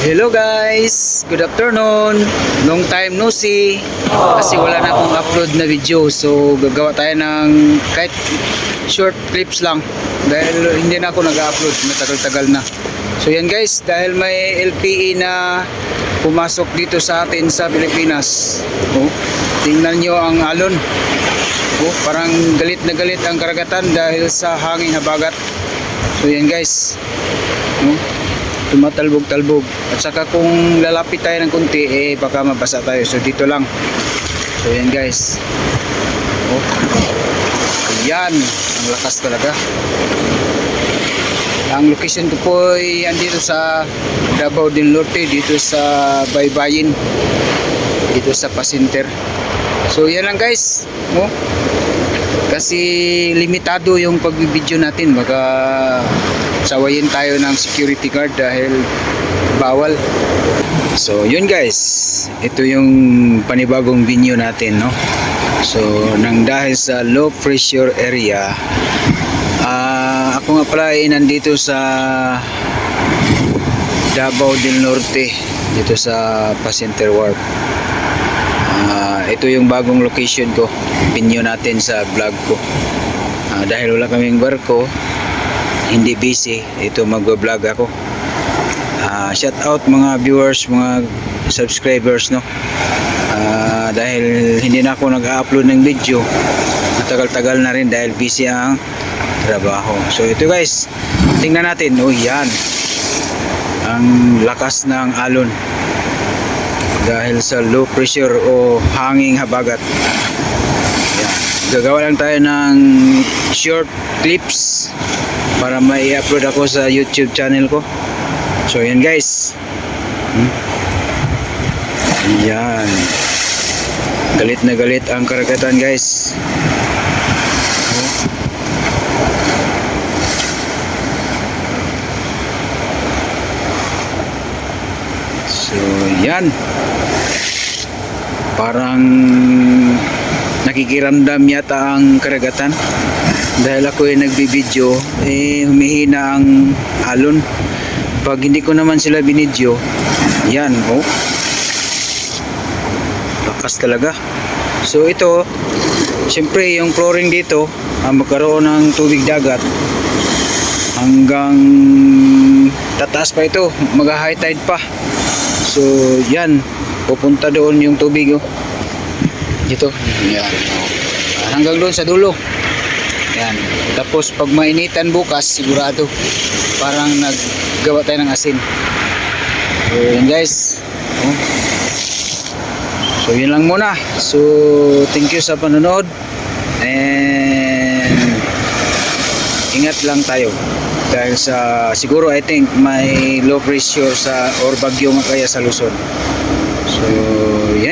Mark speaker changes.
Speaker 1: Hello guys! Good afternoon! Long time no see. Kasi wala na akong upload na video. So gagawa tayo ng kahit short clips lang. Dahil hindi na ako nag-upload. Matagal-tagal na. So yan guys. Dahil may LPE na pumasok dito sa atin sa Pilipinas. Oh, tingnan nyo ang alon. Oh, parang galit na galit ang karagatan dahil sa hangin habagat so yan guys. Oh, tumatalbog-talbog. At saka kung lalapit tayo ng kunti, eh baka mabasa tayo. So dito lang. So yan guys. Oh. Yan. Ang lakas talaga. Ang location ko po ay andito sa Davao del Norte, dito sa Baybayin. Dito sa Pasinter. So yan lang guys. Oh. Kasi limitado yung pagbibideo natin. Baka sawayin tayo ng security guard dahil bawal. So yun guys, ito yung panibagong venue natin no. So nang dahil sa low pressure area, ah ako nga pala ay nandito sa Davao del Norte dito sa Pacienter Wharf. Ah, ito yung bagong location ko, venue natin sa vlog ko. Ah, dahil wala kaming barko, hindi busy, ito magbablog ako. Ah, shout out mga viewers, mga subscribers no. Ah, dahil hindi na ako nag-upload ng video, matagal-tagal na rin dahil busy ang trabaho. So ito guys, tingnan natin. Oh yan. Ang lakas ng alon dahil sa low pressure o hanging habagat. Yan. Gagawa lang tayo ng short clips para may upload ako sa YouTube channel ko. So yan guys. Hmm? Galit na galit ang karagatan guys. So yan. Parang nakikiramdam yata ang karagatan. Dahil ako ay nagbibideo eh humihina ang alon. Pag hindi ko naman sila binidyo yan oh. Lakas talaga. So ito syempre yung flooring dito ang magkaroon ng tubig dagat hanggang tataas pa ito mag high tide pa. So yan pupunta doon yung tubig oh dito. Yan. Hanggang doon sa dulo. Yan. Tapos pag mainitan bukas sigurado parang naggawa tayo ng asin. So yan guys. Oh. so yun lang muna. So thank you sa panonood. And ingat lang tayo. Dahil sa siguro I think may low pressure sa or bagyo kaya sa Luzon. So